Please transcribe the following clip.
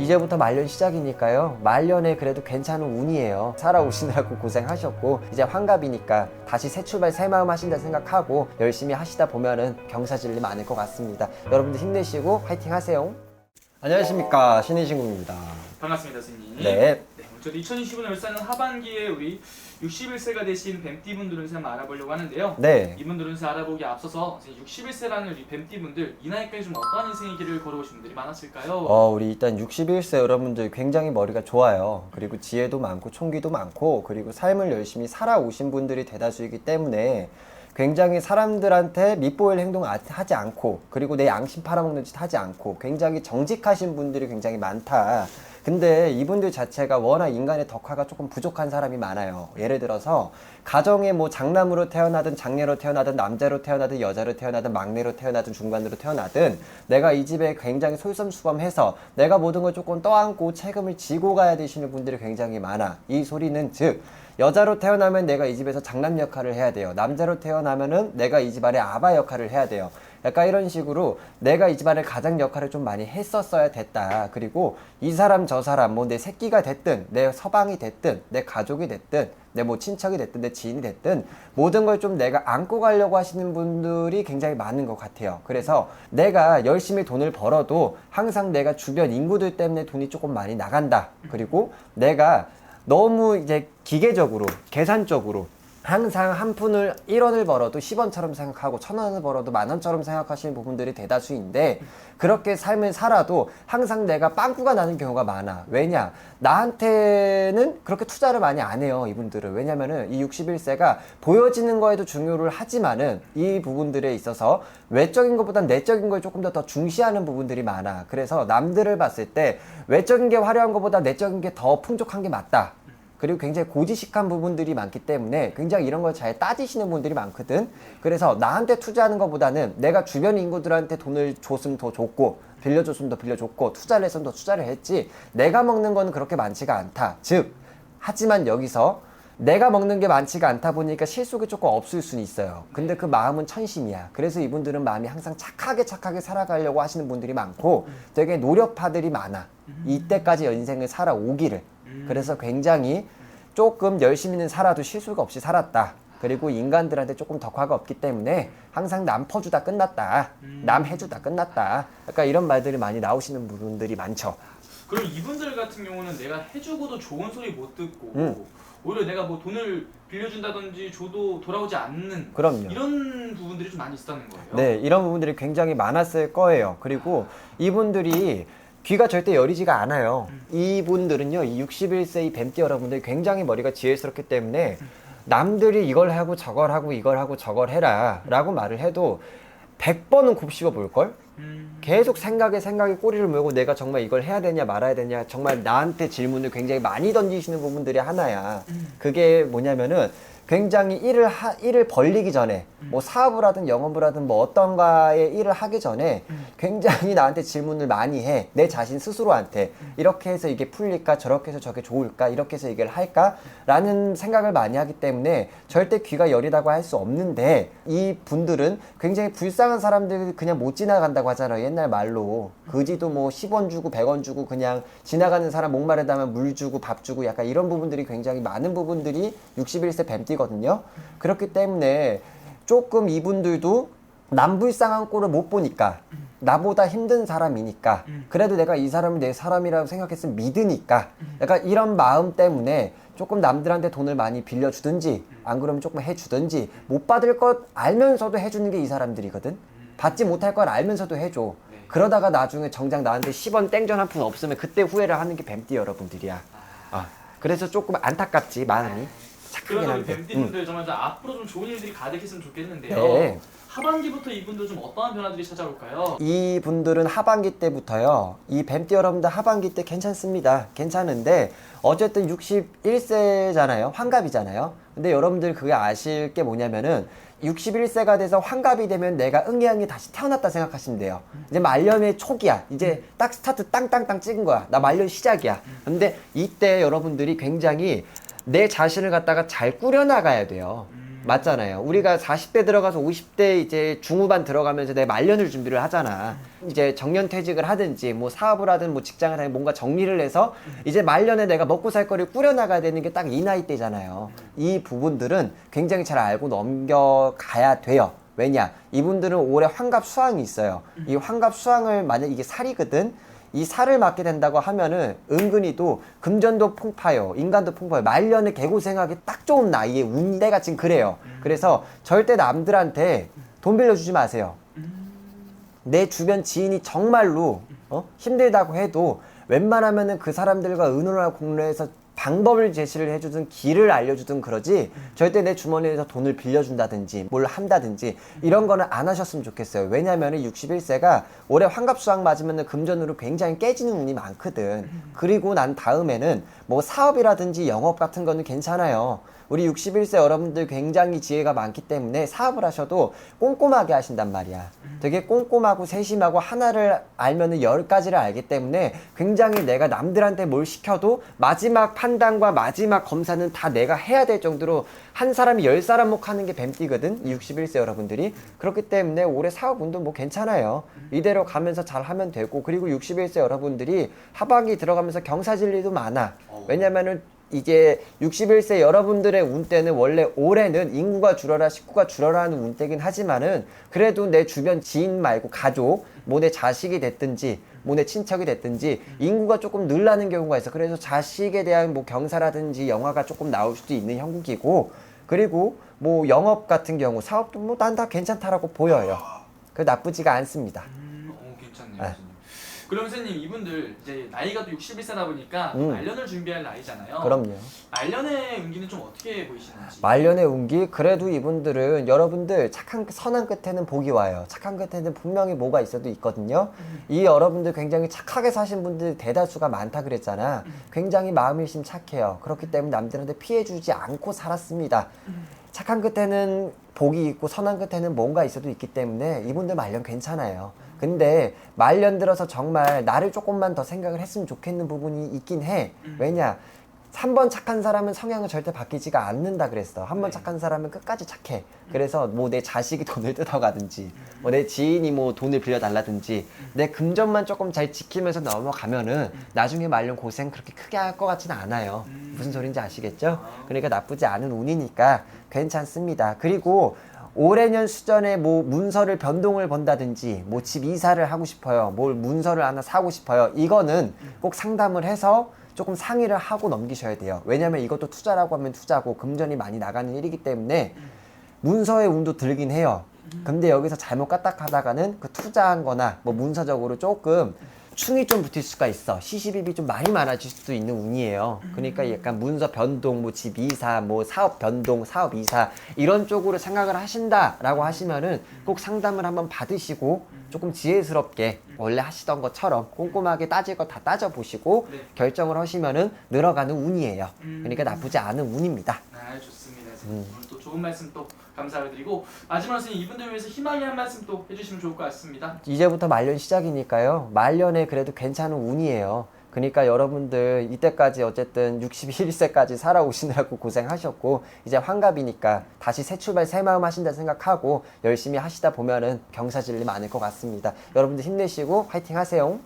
이제부터 말년 시작이니까요. 말년에 그래도 괜찮은 운이에요. 살아오시느라고 고생하셨고 이제 환갑이니까 다시 새 출발 새 마음 하신다 생각하고 열심히 하시다 보면은 경사질이 많을 것 같습니다. 여러분들 힘내시고 화이팅 하세요. 안녕하십니까 신인신국입니다. 반갑습니다, 스님. 네. 네, 저도 2025년 울산은 하반기에 우리 61세가 되신 뱀띠 분들을 좀 알아보려고 하는데요. 네. 이분들은 좀 알아보기 앞서서 61세라는 우리 뱀띠 분들 이 나이까지 좀 어떠한 인생의 길을 걸어오신 분들이 많았을까요? 어, 우리 일단 61세 여러분들 굉장히 머리가 좋아요. 그리고 지혜도 많고 총기도 많고 그리고 삶을 열심히 살아오신 분들이 대다수이기 때문에 굉장히 사람들한테 밉보일 행동 아- 하지 않고 그리고 내 양심 팔아먹는 짓 하지 않고 굉장히 정직하신 분들이 굉장히 많다. 근데 이분들 자체가 워낙 인간의 덕화가 조금 부족한 사람이 많아요. 예를 들어서 가정에 뭐 장남으로 태어나든 장녀로 태어나든 남자로 태어나든 여자로 태어나든 막내로 태어나든 중간으로 태어나든 내가 이 집에 굉장히 솔선수범해서 내가 모든 걸 조금 떠안고 책임을 지고 가야 되시는 분들이 굉장히 많아. 이 소리는 즉 여자로 태어나면 내가 이 집에서 장남 역할을 해야 돼요. 남자로 태어나면은 내가 이 집안의 아바 역할을 해야 돼요. 약간 이런 식으로 내가 이 집안의 가장 역할을 좀 많이 했었어야 됐다. 그리고 이 사람 저 사람 뭐 내 새끼가 됐든 내 서방이 됐든 내 가족이 됐든 내 뭐 친척이 됐든 내 지인이 됐든 모든 걸 좀 내가 안고 가려고 하시는 분들이 굉장히 많은 것 같아요. 그래서 내가 열심히 돈을 벌어도 항상 내가 주변 인구들 때문에 돈이 조금 많이 나간다. 그리고 내가 너무 이제 기계적으로 계산적으로 항상 한 푼을 1원을 벌어도 10원처럼 생각하고 1000원을 벌어도 만원처럼 생각하시는 부분들이 대다수인데 그렇게 삶을 살아도 항상 내가 빵꾸가 나는 경우가 많아. 왜냐? 나한테는 그렇게 투자를 많이 안 해요, 이분들은. 왜냐면은 이 61세가 보여지는 거에도 중요를 하지만은 이 부분들에 있어서 외적인 것보단 내적인 걸 조금 더 더 중시하는 부분들이 많아. 그래서 남들을 봤을 때 외적인 게 화려한 것보다 내적인 게 더 풍족한 게 맞다. 그리고 굉장히 고지식한 부분들이 많기 때문에 굉장히 이런 걸 잘 따지시는 분들이 많거든. 그래서 나한테 투자하는 것보다는 내가 주변 인구들한테 돈을 줬으면 더 좋고 빌려줬으면 더 빌려줬고 투자를 했으면 더 투자를 했지 내가 먹는 거는 그렇게 많지가 않다. 즉 하지만 여기서 내가 먹는 게 많지가 않다 보니까 실속이 조금 없을 수는 있어요. 근데 그 마음은 천심이야. 그래서 이분들은 마음이 항상 착하게 착하게 살아가려고 하시는 분들이 많고 되게 노력파들이 많아. 이때까지 인생을 살아오기를. 그래서 굉장히 조금 열심히는 살아도 실수가 없이 살았다. 그리고 인간들한테 조금 덕화가 없기 때문에 항상 남 퍼주다 끝났다. 남 해주다 끝났다. 약간 이런 말들이 많이 나오시는 분들이 많죠. 그럼 이분들 같은 경우는 내가 해주고도 좋은 소리 못 듣고 음. 오히려 내가 뭐 돈을 빌려준다든지 줘도 돌아오지 않는 그럼요. 이런 부분들이 좀 많이 있었다는 거예요. 네, 이런 부분들이 굉장히 많았을 거예요. 그리고 이분들이 귀가 절대 여리지가 않아요. 이분들은요, 이 61세 이 뱀띠 여러분들 굉장히 머리가 지혜스럽기 때문에 남들이 이걸 하고 저걸 하고 이걸 하고 저걸 해라 라고 말을 해도 100번은 곱씹어 볼걸? 음, 계속 생각에 생각에 꼬리를 물고 내가 정말 이걸 해야 되냐 말아야 되냐 정말 나한테 질문을 굉장히 많이 던지시는 부분들이 하나야. 그게 뭐냐면은 굉장히 일을 하, 일을 벌리기 전에 뭐 사업을 하든 영업을 하든 뭐 어떤가의 일을 하기 전에 굉장히 나한테 질문을 많이 해. 내 자신 스스로한테. 이렇게 해서 이게 풀릴까? 저렇게 해서 저게 좋을까? 이렇게 해서 이걸 할까라는 생각을 많이 하기 때문에 절대 귀가 여리다고 할 수 없는데 이 분들은 굉장히 불쌍한 사람들 그냥 못 지나간다고 하잖아요. 옛날 말로. 그지도 뭐 10원 주고 100원 주고 그냥 지나가는 사람 목마르다면 물 주고 밥 주고 약간 이런 부분들이 굉장히 많은 부분들이 61세 뱀띠 거든요. 그렇기 때문에 조금 이분들도 남 불쌍한 꼴을 못 보니까 나보다 힘든 사람이니까 그래도 내가 이 사람을 내 사람이라고 생각했으면 믿으니까 약간 이런 마음 때문에 조금 남들한테 돈을 많이 빌려주든지 안 그러면 조금 해주든지 못 받을 것 알면서도 해주는 게 이 사람들이거든 받지 못할 걸 알면서도 해줘 네. 그러다가 나중에 정작 나한테 10원 땡전 한 푼 없으면 그때 후회를 하는 게 뱀띠 여러분들이야 아, 그래서 조금 안타깝지 마음이 착하긴 그러면 한데 음. 뱀띠분들 정말 좀 앞으로 좀 좋은 일들이 가득했으면 좋겠는데요. 네. 하반기부터 이분들 좀 어떠한 변화들이 찾아올까요? 이 분들은 하반기 때부터요. 이 뱀띠 여러분들 하반기 때 괜찮습니다. 괜찮은데 어쨌든 61세잖아요. 환갑이잖아요. 근데 여러분들 그게 아실 게 뭐냐면은 61세가 돼서 환갑이 되면 내가 응애응애 다시 태어났다 생각하시면 돼요. 이제 말년의 초기야. 이제 딱 스타트 땅땅땅 찍은 거야. 나 말년 시작이야. 근데 이때 여러분들이 굉장히 내 자신을 갖다가 잘 꾸려나가야 돼요. 음, 맞잖아요. 우리가 40대 들어가서 50대 이제 중후반 들어가면서 내 말년을 준비를 하잖아. 이제 정년 퇴직을 하든지 뭐 사업을 하든 뭐 직장을 하든 뭔가 정리를 해서 이제 말년에 내가 먹고 살 거를 꾸려 나가야 되는 게 딱 이 나이 때잖아요. 이 부분들은 굉장히 잘 알고 넘겨가야 돼요. 왜냐? 이분들은 올해 환갑 수황이 있어요. 이 환갑 수황을 만약 이게 살이거든. 이 살을 맞게 된다고 하면은 은근히도 금전도 풍파요, 인간도 풍파요. 말년에 개고생하기 딱 좋은 나이에 운대가 지금 그래요. 그래서 절대 남들한테 돈 빌려주지 마세요. 내 주변 지인이 정말로 어? 힘들다고 해도 웬만하면은 그 사람들과 의논을 공유해서 방법을 제시를 해주든 길을 알려주든 그러지 절대 내 주머니에서 돈을 빌려준다든지 뭘 한다든지 이런 거는 안 하셨으면 좋겠어요. 왜냐면은 61세가 올해 환갑수학 맞으면은 금전으로 굉장히 깨지는 운이 많거든. 그리고 난 다음에는 뭐 사업이라든지 영업 같은 거는 괜찮아요. 우리 61세 여러분들 굉장히 지혜가 많기 때문에 사업을 하셔도 꼼꼼하게 하신단 말이야. 되게 꼼꼼하고 세심하고 하나를 알면은 열 가지를 알기 때문에 굉장히 내가 남들한테 뭘 시켜도 마지막 판 단과 마지막 검사는 다 내가 해야 될 정도로 한 사람이 열 사람 목 하는 게 뱀띠거든. 이 61세 여러분들이. 그렇기 때문에 올해 사업 운도 뭐 괜찮아요. 이대로 가면서 잘 하면 되고 그리고 61세 여러분들이 하반기 들어가면서 경사진리도 많아. 왜냐면은 이게 61세 여러분들의 운때는 원래 올해는 인구가 줄어라 식구가 줄어라 하는 운때긴 하지만은 그래도 내 주변 지인 말고 가족 뭐 내 자식이 됐든지 뭐내 친척이 됐든지 인구가 조금 늘라는 경우가 있어 그래서 자식에 대한 뭐 경사라든지 영화가 조금 나올 수도 있는 형국이고 그리고 뭐 영업 같은 경우 사업도 뭐 난 다 괜찮다라고 보여요 그 나쁘지가 않습니다 음, 어, 괜찮네요. 네. 그럼 선생님 이분들 이제 나이가 또 61세다 보니까 음. 말년을 준비할 나이잖아요. 그럼요 말년의 운기는 좀 어떻게 보이시는지. 말년의 운기 그래도 이분들은 여러분들 착한 선한 끝에는 복이 와요. 착한 끝에는 분명히 뭐가 있어도 있거든요. 이 여러분들 굉장히 착하게 사신 분들 대다수가 많다 그랬잖아. 굉장히 마음일심 착해요. 그렇기 때문에 남들한테 피해 주지 않고 살았습니다. 착한 끝에는 복이 있고 선한 끝에는 뭔가 있어도 있기 때문에 이분들 말년 괜찮아요. 근데 말년 들어서 정말 나를 조금만 더 생각을 했으면 좋겠는 부분이 있긴 해. 왜냐? 한 번 착한 사람은 성향은 절대 바뀌지가 않는다 그랬어. 한번 네. 착한 사람은 끝까지 착해. 그래서 뭐 내 자식이 돈을 뜯어가든지, 뭐 내 지인이 뭐 돈을 빌려달라든지, 내 금전만 조금 잘 지키면서 넘어가면은 나중에 말년 고생 그렇게 크게 할 것 같지는 않아요. 무슨 소린지 아시겠죠? 그러니까 나쁘지 않은 운이니까 괜찮습니다. 그리고 올해년 수전에 뭐 문서를 변동을 본다든지 뭐 집 이사를 하고 싶어요. 뭘 문서를 하나 사고 싶어요. 이거는 꼭 상담을 해서 조금 상의를 하고 넘기셔야 돼요. 왜냐면 이것도 투자라고 하면 투자고 금전이 많이 나가는 일이기 때문에 문서의 운도 들긴 해요. 근데 여기서 잘못 까딱하다가는 그 투자한 거나 뭐 문서적으로 조금 충이 좀 붙을 수가 있어. 시시비비 좀 많이 많아질 수도 있는 운이에요. 그러니까 약간 문서 변동, 뭐 집 이사, 뭐 사업 변동, 사업 이사 이런 쪽으로 생각을 하신다라고 하시면은 꼭 상담을 한번 받으시고 조금 지혜스럽게 원래 하시던 것처럼 꼼꼼하게 따질 거 다 따져 보시고 네. 결정을 하시면은 늘어가는 운이에요. 음. 그러니까 나쁘지 않은 운입니다. 아 좋습니다. 선생님. 음. 오늘 또 좋은 말씀 또 감사드리고 마지막으로 선생님 이분들 위해서 희망의 한 말씀 또 해주시면 좋을 것 같습니다. 이제부터 말년 시작이니까요. 말년에 그래도 괜찮은 운이에요. 그러니까 여러분들 이때까지 어쨌든 61세까지 살아오시느라고 고생하셨고 이제 환갑이니까 다시 새 출발 새 마음 하신다 생각하고 열심히 하시다 보면은 경사진리 많을 것 같습니다. 여러분들 힘내시고 화이팅 하세요.